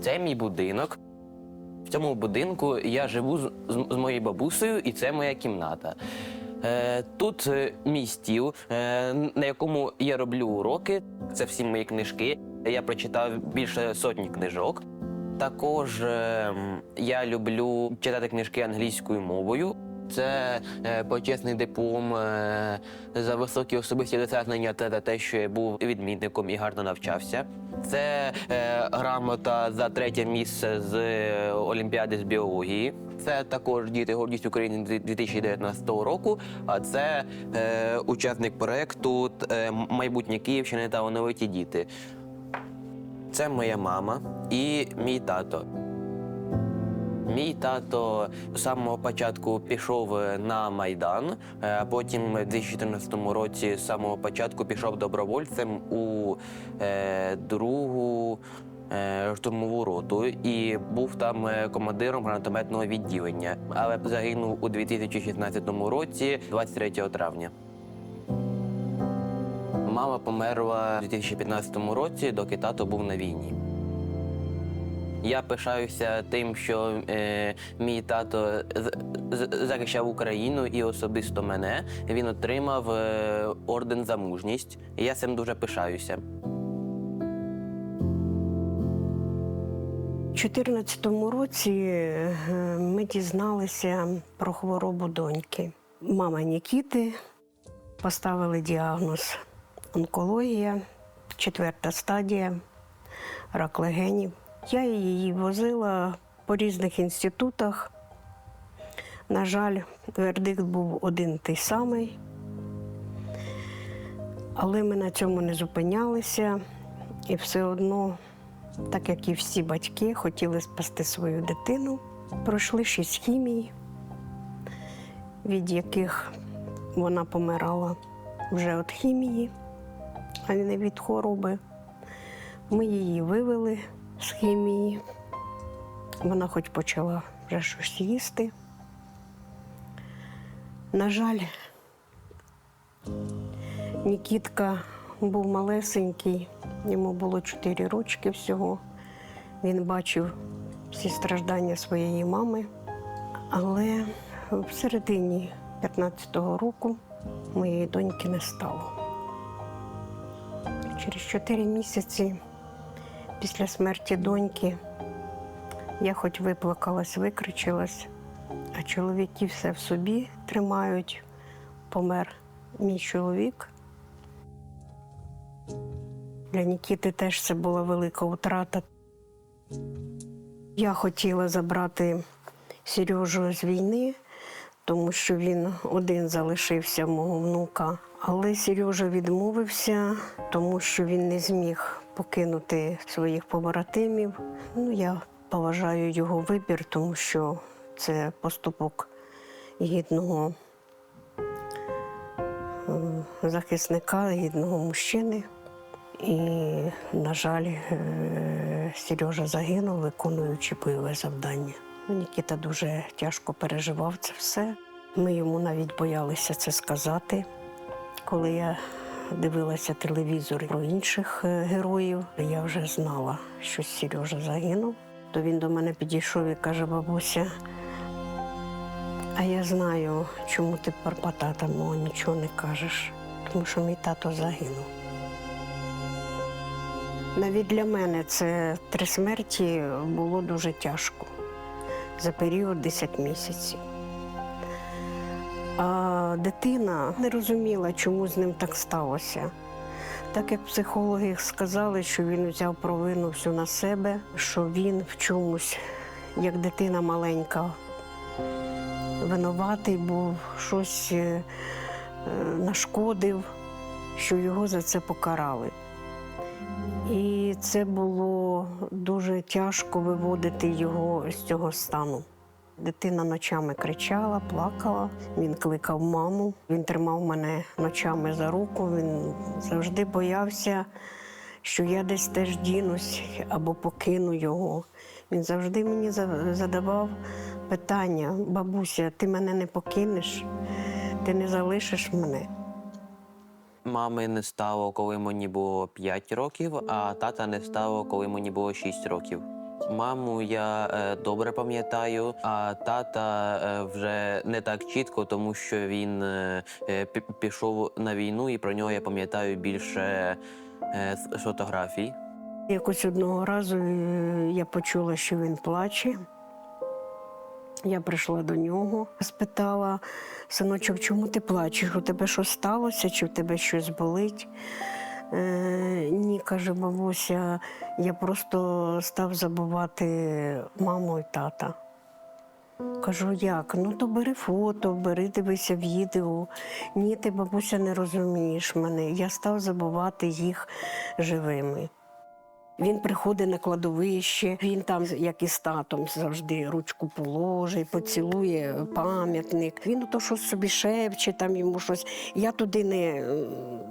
Це мій будинок. В цьому будинку я живу з, з, з моєю бабусею, і це моя кімната. Е, тут е, мій стіл, е, на якому я роблю уроки. Це всі мої книжки. Я прочитав більше сотні книжок. Також е, я люблю читати книжки англійською мовою. Це е, почесний диплом е, за високі особисті досягнення та за те, що я був відмінником і гарно навчався. Це е, грамота за третє місце з Олімпіади з біології. Це також діти гордість України 2019 року. А це е, учасник проекту е, майбутнє Київщини та оновиті діти. Це моя мама і мій тато. Мій тато з самого початку пішов е, на Майдан, е, а потім в 2014 році з самого початку пішов добровольцем у е, другу е, штурмову роту і був там е, командиром гранатометного відділення, але загинув у 2016 році, 23 травня. Мама померла у 2015 році, доки тато був на війні. Я пишаюся тим, що е, мій тато захищав Україну і особисто мене. Він отримав е, орден за мужність. Я цим дуже пишаюся. У 2014 році е, ми дізналися про хворобу доньки. Мама Нікіти поставили діагноз онкологія, четверта стадія, рак легенів. Я її возила по різних інститутах. На жаль, вердикт був один той самий. Але ми на цьому не зупинялися і все одно так як і всі батьки хотіли спасти свою дитину. Пройшли шість хімій, від яких вона помирала вже від хімії, а не від хвороби. Ми її вивели з хімії. Вона хоч почала вже щось їсти. На жаль, Нікітка був малесенький, йому було 4 рочки всього. Він бачив всі страждання своєї мами. Але в середині 15-го року моєї доньки не стало. Через 4 місяці після смерті доньки я хоч виплакалась, викричилась, а чоловіки все в собі тримають. Помер мій чоловік. Для Нікіти теж це була велика втрата. Я хотіла забрати Сережу з війни, тому що він один залишився мого внука. Але Сережа відмовився, тому що він не зміг покинути своїх побратимів. Ну, я поважаю його вибір, тому що це поступок гідного захисника, гідного мужчини. І, на жаль, е, Сережа загинув, виконуючи бойове завдання. Ну, Нікіта дуже тяжко переживав це все. Ми йому навіть боялися це сказати. Коли я дивилася телевізор про інших е, героїв, я вже знала, що Сережа загинув. То він до мене підійшов і каже: бабуся, а я знаю, чому ти про тата мого нічого не кажеш, тому що мій тато загинув. Навіть для мене це три смерті було дуже тяжко за період 10 місяців. А дитина не розуміла, чому з ним так сталося. Так як психологи сказали, що він взяв провину всю на себе, що він в чомусь, як дитина маленька, винуватий був, щось е, е, нашкодив, що його за це покарали. І це було дуже тяжко виводити його з цього стану. Дитина ночами кричала, плакала. Він кликав маму. Він тримав мене ночами за руку. Він завжди боявся, що я десь теж дінусь або покину його. Він завжди мені задавав питання: бабуся, ти мене не покинеш? ти не залишиш мене. Мами не стало, коли мені було 5 років, а тата не стало, коли мені було 6 років. Маму я е, добре пам'ятаю, а тата е, вже не так чітко, тому що він е, пішов на війну, і про нього я пам'ятаю більше з фотографій. Якось одного разу я почула, що він плаче. Я прийшла до нього, спитала, синочок, чому ти плачеш? У тебе щось сталося, чи в тебе щось болить? Е, ні, каже бабуся, я просто став забувати маму і тата. Кажу, як? Ну то бери фото, бери, дивися відео. Ні, ти, бабуся, не розумієш мене. Я став забувати їх живими. Він приходить на кладовище, він там, як і з татом, завжди ручку положить, поцілує пам'ятник. Він то щось собі шепче, там йому щось. Я туди не.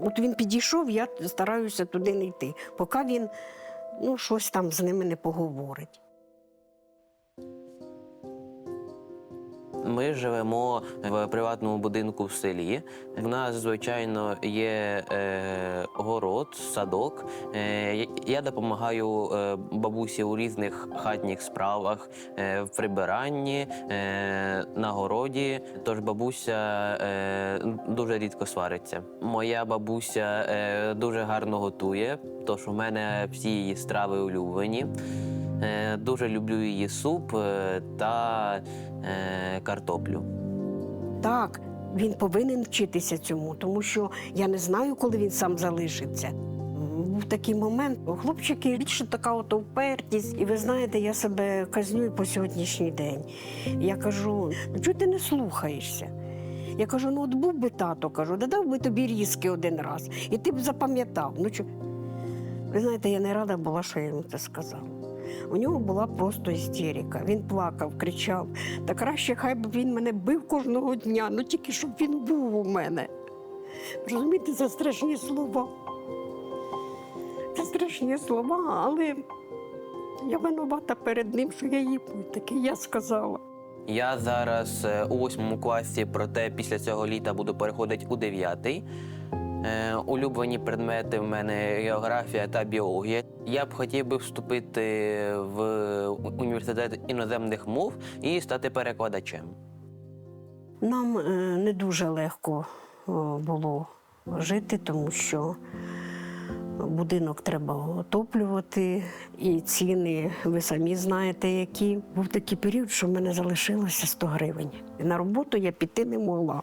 От він підійшов, я стараюся туди не йти, поки він ну, щось там з ними не поговорить. Ми живемо в приватному будинку в селі. В нас, звичайно, є е, город, садок. Е, я- допомагаю е, бабусі у різних хатніх справах, е, в прибиранні, е, на городі. Тож бабуся е, дуже рідко свариться. Моя бабуся е, дуже гарно готує, тож у мене всі її страви улюблені. Е, Дуже люблю її суп е, та е, картоплю. Так, він повинен вчитися цьому, тому що я не знаю, коли він сам залишиться. Був такий момент, хлопчики більше така от впертість, і ви знаєте, я себе казню і по сьогоднішній день. Я кажу: ну чого ти не слухаєшся? Я кажу, ну от був би тато, кажу, да дав би тобі різки один раз, і ти б запам'ятав. Ну чо? Ви знаєте, я не рада була, що я йому це сказала. У нього була просто істерика. Він плакав, кричав. Та краще, хай би він мене бив кожного дня, ну тільки щоб він був у мене. Розумієте, це страшні слова. Це страшні слова, але я винувата перед ним, що я їй таке я сказала. Я зараз е, у восьмому класі, проте після цього літа буду переходити у дев'ятий. Е, Улюблені предмети в мене географія та біологія. Я б хотів би вступити в університет іноземних мов і стати перекладачем. Нам е, не дуже легко було жити, тому що будинок треба отоплювати, і ціни, ви самі знаєте, які. Був такий період, що в мене залишилося 100 гривень. На роботу я піти не могла.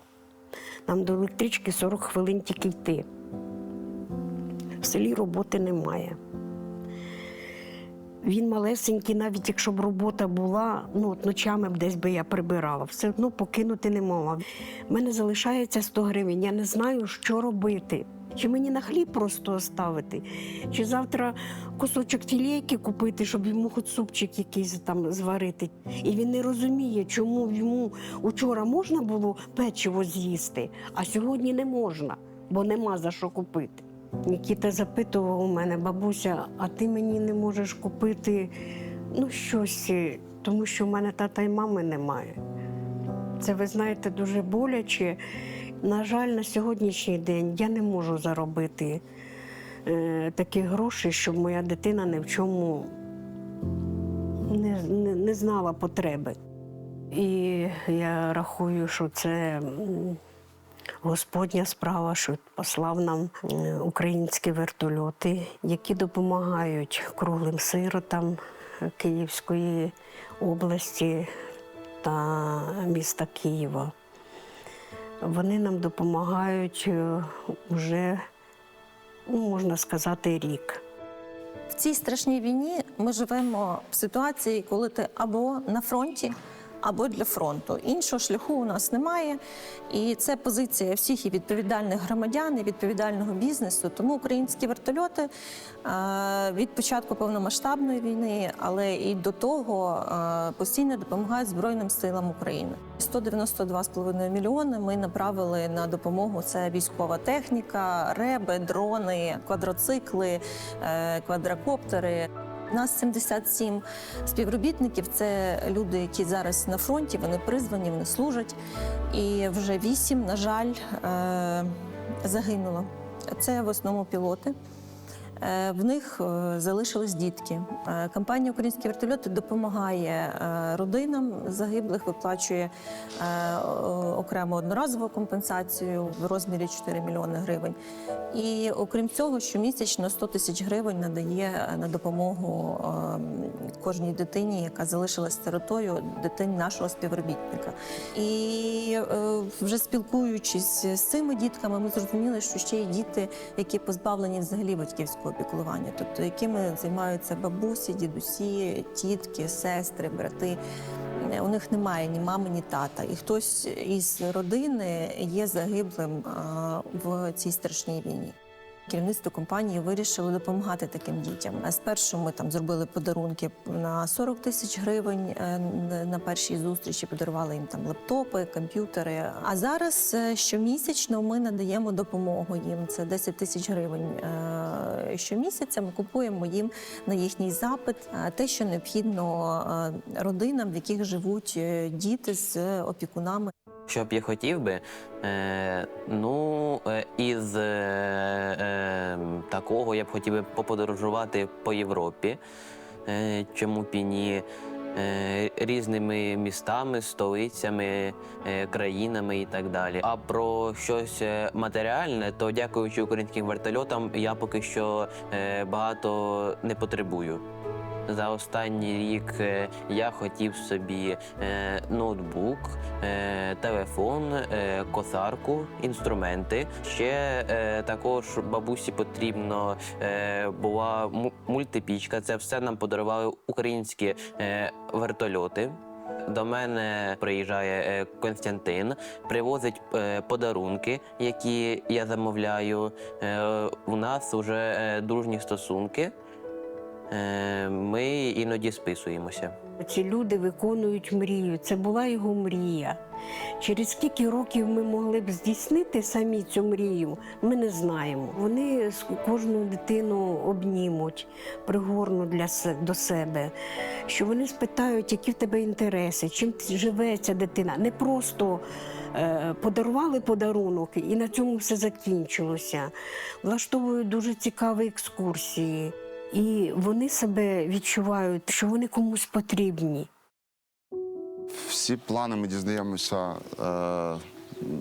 Нам до електрички 40 хвилин тільки йти. В селі роботи немає. Він малесенький, навіть якщо б робота була, ну от ночами б десь би я прибирала, все одно покинути не мала. У мене залишається 100 гривень, я не знаю, що робити. Чи мені на хліб просто оставити, чи завтра кусочок філейки купити, щоб йому хоч супчик якийсь там зварити. І він не розуміє, чому йому учора можна було печиво з'їсти, а сьогодні не можна, бо нема за що купити. Нікіта запитував у мене, бабуся, а ти мені не можеш купити ну, щось, е, тому що в мене тата і мами немає. Це, ви знаєте, дуже боляче. На жаль, на сьогоднішній день я не можу заробити е, такі гроші, щоб моя дитина ні в чому не, не, не знала потреби. І я рахую, що це Господня справа, що послав нам е, українські вертольоти, які допомагають круглим сиротам Київської області та міста Києва. Вони нам допомагають вже, ну, можна сказати, рік. В цій страшній війні ми живемо в ситуації, коли ти або на фронті, або для фронту. Іншого шляху у нас немає. І це позиція всіх і відповідальних громадян, і відповідального бізнесу. Тому українські вертольоти е, від початку повномасштабної війни, але і до того е, постійно допомагають Збройним силам України. 192,5 мільйони ми направили на допомогу. Це військова техніка, реби, дрони, квадроцикли, е, квадрокоптери. У нас 77 співробітників. Це люди, які зараз на фронті, вони призвані, вони служать. І вже вісім, на жаль, е, загинуло. Це в основному пілоти. Е, В них е, залишились дітки. Е, Компанія Українські вертольоти допомагає родинам загиблих, виплачує окремо одноразову компенсацію в розмірі 4 мільйони гривень. І окрім цього, щомісячно 100 тисяч гривень надає на допомогу кожній дитині, яка залишилась сиротою, дитині нашого співробітника. І вже спілкуючись з цими дітками, ми зрозуміли, що ще є діти, які позбавлені взагалі батьківського піклування, тобто якими займаються бабусі, дідусі, тітки, сестри, брати. Е, У них немає ні мами, ні тата. І хтось із родини є загиблим е, в цій страшній війні. Керівництво компанії вирішило допомагати таким дітям. Спершу ми там зробили подарунки на 40 тисяч гривень е, на першій зустрічі, подарували їм там лептопи, комп'ютери. А зараз е, щомісячно ми надаємо допомогу їм. Це 10 тисяч гривень е, щомісяця. Ми купуємо їм на їхній запит те, що необхідно родинам, в яких живуть діти з опікунами. Що б я хотів би, е, ну, е, із е, е, такого я б хотів би поподорожувати по Європі. Е, чому б і ні? Е, різними містами, столицями, е, країнами і так далі. А про щось е, матеріальне, то дякуючи українським вертольотам, я поки що е, багато не потребую. За останній рік е, я хотів собі е, ноутбук, е, телефон, косарку, інструменти. Ще також бабусі потрібно була мультипічка. Це все нам подарували українські вертольоти. До мене приїжджає Константин, привозить подарунки, які я замовляю. У нас вже дружні стосунки. Е, Ми іноді списуємося. Ці люди виконують мрію. Це була його мрія. Через скільки років ми могли б здійснити самі цю мрію, ми не знаємо. Вони кожну дитину обнімуть, пригорнуть для до себе, що вони спитають, які в тебе інтереси, чим живе ця дитина. Не просто е, подарували подарунок і на цьому все закінчилося. Влаштовують дуже цікаві екскурсії. І вони себе відчувають, що вони комусь потрібні. Всі плани ми дізнаємося е,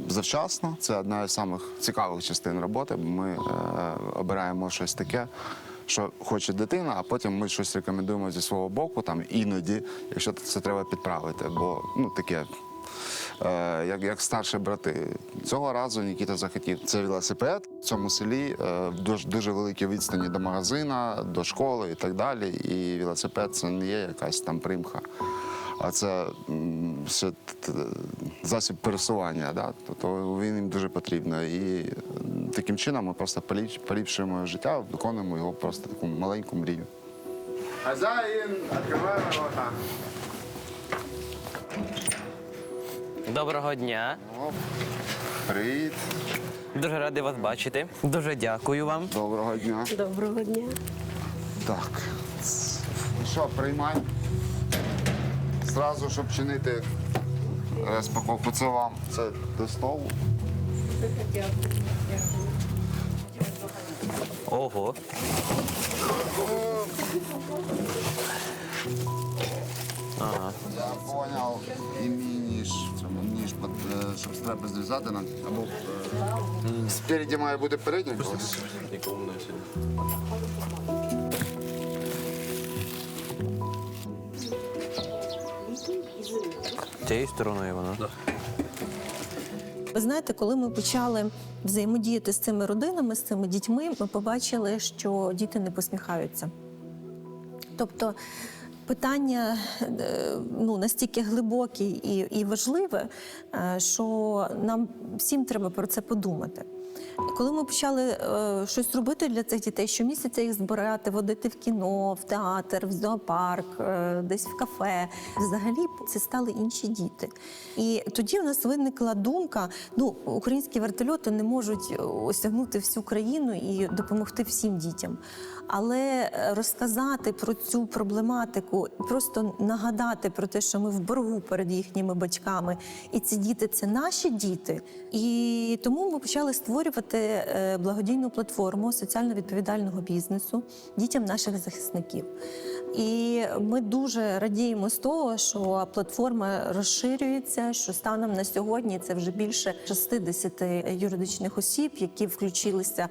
завчасно. Це одна із самих цікавих частин роботи, ми е, обираємо щось таке, що хоче дитина, а потім ми щось рекомендуємо зі свого боку, там іноді, якщо це треба підправити. Бо ну таке. Е, як, як старші брати. Цього разу Нікіта захотів це велосипед цьому селі е, дуже, дуже великі відстані до магазина, до школи і так далі. І велосипед це не є якась там примха. А це все засіб пересування, да? тобто він їм дуже потрібно. І таким чином ми просто поліпшуємо життя, виконуємо його просто таку маленьку мрію. Хозяин, открываем ворота. Доброго дня. Привіт, Дуже радий вас бачити. Дуже дякую вам. доброго дня. Доброго дня. Так. Ну що, приймай. Зразу, щоб чинити розпаковку, це вам. Це до столу. Ого. Ага. Я поняв і мій ніж. Під, е, щоб треба зрізати нам. Або е, спереді має бути передній колес. Цією стороною воно. Ви знаєте, коли ми почали взаємодіяти з цими родинами, з цими дітьми, ми побачили, що діти не посміхаються. Тобто питання е, ну, настільки глибоке і, і важливе, е, що нам всім треба про це подумати. Коли ми почали е, щось робити для цих дітей, щомісяця їх збирати, водити в кіно, в театр, в зоопарк, десь в кафе, взагалі це стали інші діти. І тоді у нас виникла думка: ну, українські вертольоти не можуть осягнути всю країну і допомогти всім дітям. Але е, розказати про цю проблематику, просто нагадати про те, що ми в боргу перед їхніми батьками, і ці діти це наші діти. І тому ми почали створювати е, благодійну платформу соціально відповідального бізнесу дітям наших захисників. І ми дуже радіємо з того, що платформа розширюється, що станом на сьогодні це вже більше 60 юридичних осіб, які включилися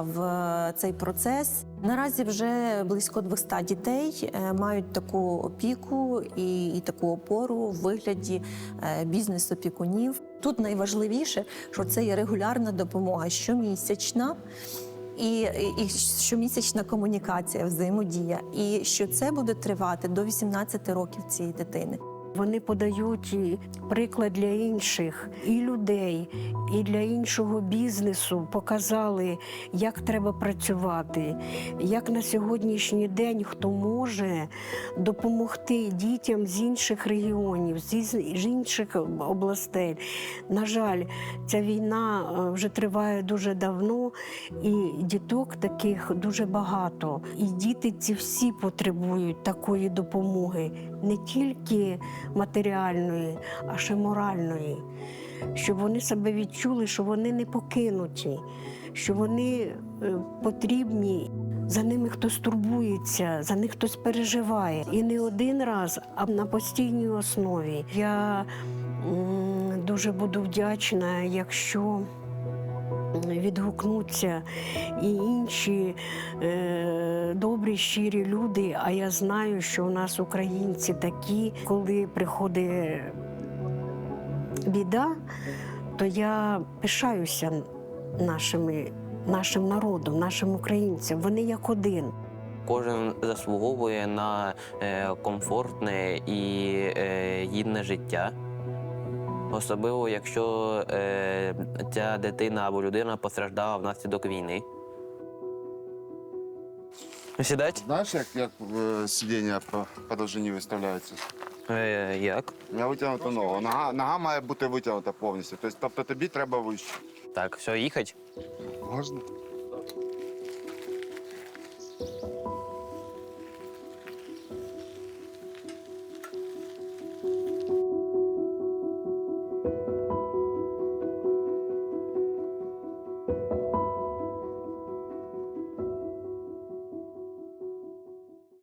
в цей процес. Наразі вже близько 200 дітей е, мають таку опіку і, і таку опору в вигляді е, бізнес-опікунів. Тут найважливіше, що це є регулярна допомога щомісячна. І, і, щомісячна комунікація, взаємодія, і що це буде тривати до 18 років цієї дитини. Вони подають приклад для інших і людей, і для іншого бізнесу показали, як треба працювати, як на сьогоднішній день хто може допомогти дітям з інших регіонів, з інших областей. На жаль, ця війна е, вже триває дуже давно, і діток таких дуже багато. І діти ці всі потребують такої допомоги, не тільки матеріальної, а ще моральної, щоб вони себе відчули, що вони не покинуті, що вони е, потрібні. За ними хтось турбується, за них хтось переживає. І не один раз, а на постійній основі. Я дуже буду вдячна, якщо відгукнуться і інші е, добрі, щирі люди. А я знаю, що у нас українці такі, коли приходить біда, то я пишаюся нашими, нашим народом, нашим українцям. Вони як один. Кожен заслуговує на е, комфортне і е, гідне життя. Особливо, якщо е, ця дитина або людина постраждала внаслідок війни. Сідать? Знаєш, як, як е, сидіння по, по довжині виставляється? Е, як? Я витягнута ногу. Нога, нога має бути витягнута повністю. Тобто, тобто тобі треба вище. Так, все, їхать. Можна?